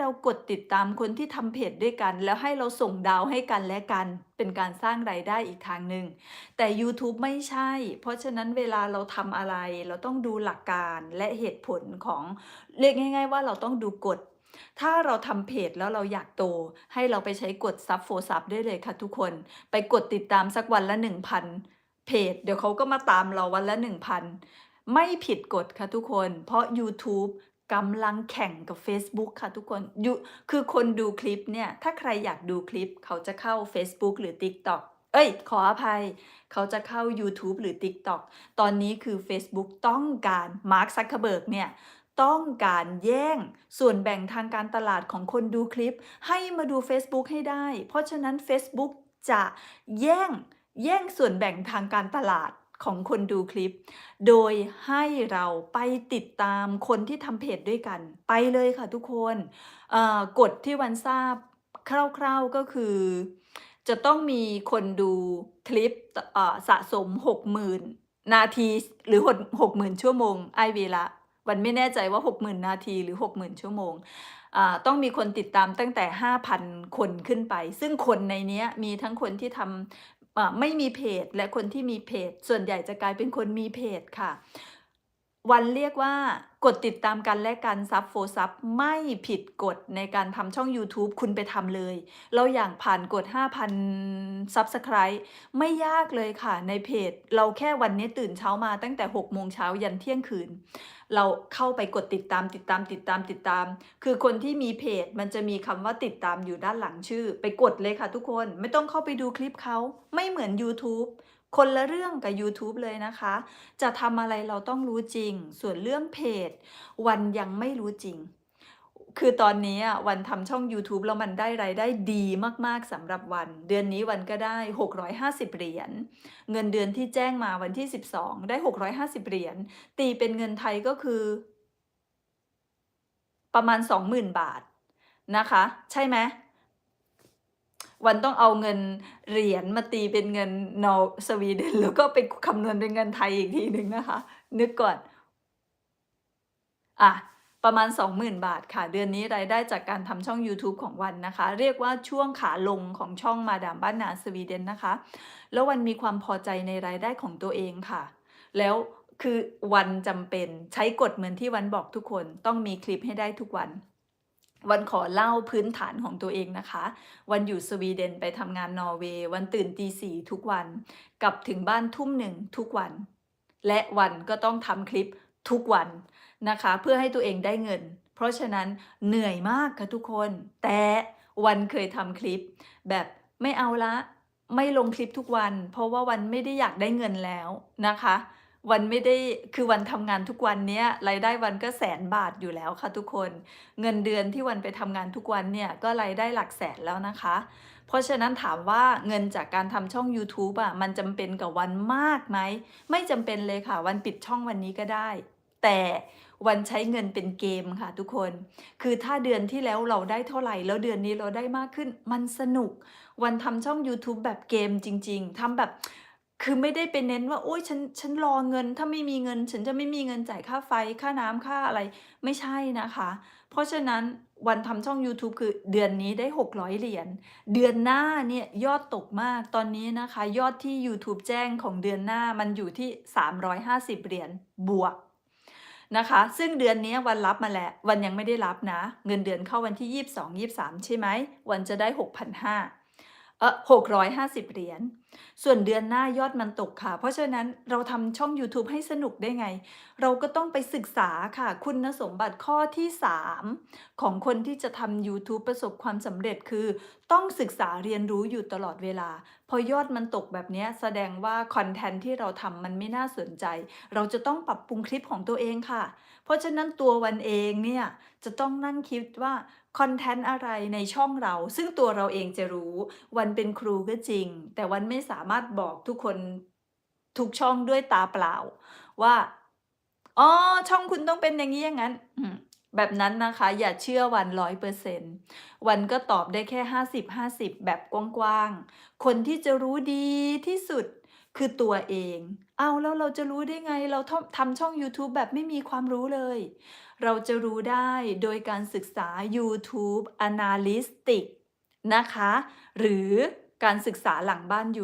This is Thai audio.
เรากดติดตามคนที่ทำเพจด้วยกัน แล้วให้เราส่งดาวให้กันและกัน เป็นการสร้างรายได้อีกทางหนึ่งแต่ YouTube ไม่ใช่ เพราะฉะนั้นเวลาเราทำอะไร เราต้องดูหลักการและเหตุผลของเรียกง่าย ๆ ว่าเราต้องดูกฎถ้าเราทำเพจแล้วเราอยากโต ให้เราไปใช้กดซับโฟซับได้เลยค่ะทุกคน ไปกดติดตามสักวันละ1,000เพจ เดี๋ยวเขาก็มาตามเราวันละ1,000ไม่ผิดกฎค่ะทุกคน เพราะ YouTube กำลังแข่งกับเฟซบุ๊กค่ะทุกคนยูคือคนดูคลิปเนี่ย ถ้าใครอยากดูคลิปเขาจะเข้าเฟซบุ๊กหรือ TikTok เอ้ย ขออภัย เขาจะเข้ายูทูบหรือ TikTok ตอนนี้คือเฟซบุ๊กต้องการ Mark Zuckerberg เนี่ยต้องการแย่งส่วนแบ่งทางการตลาดของคนดูคลิป ให้มาดูเฟซบุ๊กให้ได้ เพราะฉะนั้นเฟซบุ๊กจะแย่งแย่งส่วนแบ่งทางการตลาด ของคนดูคลิป โดยให้เราไปติดตามคนที่ทำเพจด้วยกัน ไปเลยค่ะทุกคนกฎที่วันทราบคร่าวๆก็คือ จะต้องมีคนดูคลิปสะสม 60,000 นาทีหรือหด60,000 ชั่วโมงไอ้เวละวันไม่แน่ใจว่า 60,000 นาทีหรือ 60,000 ชั่วโมง ต้องมีคนติดตามตั้งแต่ 5,000 คนขึ้นไป ซึ่งคนในนี้มีทั้งคนที่ทำ ไม่มีเพจและคนที่มีเพจ ส่วนใหญ่จะกลายเป็นคนมีเพจค่ะ วันเรียกว่ากดติดตามกันและกันซับโฟซับไม่ผิดกฎในการทำช่องยูทูบคุณไปทำเลย เราอย่างผ่านกด 5,000ซับสไครบ์ไม่ยากเลยค่ะในเพจ เราแค่วันนี้ตื่นเช้ามาตั้งแต่ 6 โมงเช้ายันเที่ยงคืน เราเข้าไปกดติดตามติดตามติดตามติดตาม คือคนที่มีเพจมันจะมีคำว่าติดตามอยู่ด้านหลังชื่อ ไปกดเลยค่ะทุกคนไม่ต้องเข้าไปดูคลิปเขาไม่เหมือนยูทูบ คนละเรื่องกับยูทูบเลยนะคะ จะทำอะไรเราต้องรู้จริง ส่วนเรื่องเพจ วันยังไม่รู้จริง คือตอนนี้วันทำช่องยูทูบแล้วมันได้รายได้ดีมากๆสำหรับวัน เดือนนี้วันก็ได้ 650 เหรียญ เงินเดือนที่แจ้งมาวันที่ 12 ได้ 650 เหรียญ ตีเป็นเงินไทยก็คือ ประมาณ 20,000 บาทนะคะ ใช่ไหม วันต้องเอาเงินเหรียญมาตีเป็นเงินนอร์สวีเดนแล้วก็ไปคำนวณเป็นเงินไทยอีกทีหนึ่งนะคะ นึกก่อน อะประมาณ 20,000 บาทค่ะ เดือนนี้รายได้จากการทำช่องยูทูบของวันนะคะ เรียกว่าช่วงขาลงของช่องมาดามบ้านนาสวีเดนนะคะ แล้ววันมีความพอใจในรายได้ของตัวเองค่ะ แล้วคือวันจำเป็นใช้กฎเหมือนที่วันบอกทุกคนต้องมีคลิปให้ได้ทุกวัน วันขอเล่าพื้นฐานของตัวเองนะคะ วันอยู่สวีเดนไปทำงานนอร์เวย์ วันตื่นตี4ทุกวัน กลับถึงบ้านทุ่ม1ทุกวัน และวันก็ต้องทำคลิปทุกวันนะคะ เพื่อให้ตัวเองได้เงิน เพราะฉะนั้นเหนื่อยมากค่ะทุกคน แต่วันเคยทำคลิป แบบไม่เอาล้วไม่ลงคลิปทุกวัน เพราะว่าวันไม่ได้อยากได้เงินแล้วนะคะ วันไม่ได้คือวันทำงานทุกวันเนี้ยรายได้วันก็100,000บาทอยู่แล้วค่ะทุกคน เงินเดือนที่วันไปทำงานทุกวันเนี่ยก็รายได้หลักแสนแล้วนะคะ เพราะฉะนั้นถามว่าเงินจากการทำช่องยูทูบอะมันจำเป็นกับวันมากไหมไม่จำเป็นเลยค่ะ วันปิดช่องวันนี้ก็ได้ แต่วันใช้เงินเป็นเกมค่ะทุกคน คือถ้าเดือนที่แล้วเราได้เท่าไหร่ แล้วเดือนนี้เราได้มากขึ้น มันสนุก วันทำช่องยูทูบแบบเกมจริง ๆทำแบบ คือไม่ได้ไปเน้นว่า โอ๊ยฉันฉันรอเงิน ถ้าไม่มีเงิน ฉันจะไม่มีเงินจ่ายค่าไฟ ค่าน้ำค่าอะไร ไม่ใช่นะคะ เพราะฉะนั้นวันทำช่องยูทูบคือเดือนนี้ได้ 600 เหรียญ เดือนหน้าเนี่ยยอดตกมาก ตอนนี้นะคะ ยอดที่ยูทูบแจ้งของเดือนหน้ามันอยู่ที่ 350 เหรียญบวกนะคะ ซึ่งเดือนนี้วันรับมาแล้ว วันยังไม่ได้รับนะ เงินเดือนเข้าวันที่ 22 23 ใช่ไหม วันจะได้ 6,500 เออ650 เหรียญส่วนเดือนหน้ายอดมันตกค่ะ เพราะฉะนั้นเราทำช่องยูทูบให้สนุกได้ไง เราก็ต้องไปศึกษาค่ะ คุณสมบัติข้อที่ 3 ของคนที่จะทำยูทูบประสบความสำเร็จคือ ต้องศึกษาเรียนรู้อยู่ตลอดเวลา พอยอดมันตกแบบนี้แสดงว่าคอนเทนต์ที่เราทำมันไม่น่าสนใจ เราจะต้องปรับปรุงคลิปของตัวเองค่ะ เพราะฉะนั้นตัววันเองเนี่ยจะต้องนั่งคิดว่าคอนเทนต์อะไรในช่องเรา ซึ่งตัวเราเองจะรู้ วันเป็นครูก็จริง แต่วันไม่สามารถบอกทุกคนทุกช่องด้วยตาเปล่า ว่าอ๋อช่องคุณต้องเป็นอย่างงี้อย่างงั้นแบบนั้นนะคะ อย่าเชื่อวัน100%วันก็ตอบได้แค่50-50แบบกว้างๆ คนที่จะรู้ดีที่สุดคือตัวเอง เอาแล้วเราจะรู้ได้ไง เราทำช่องยูทูบแบบไม่มีความรู้เลย เราจะรู้ได้โดยการศึกษา YouTube Analytics นะคะ หรือการศึกษาหลังบ้านอยู่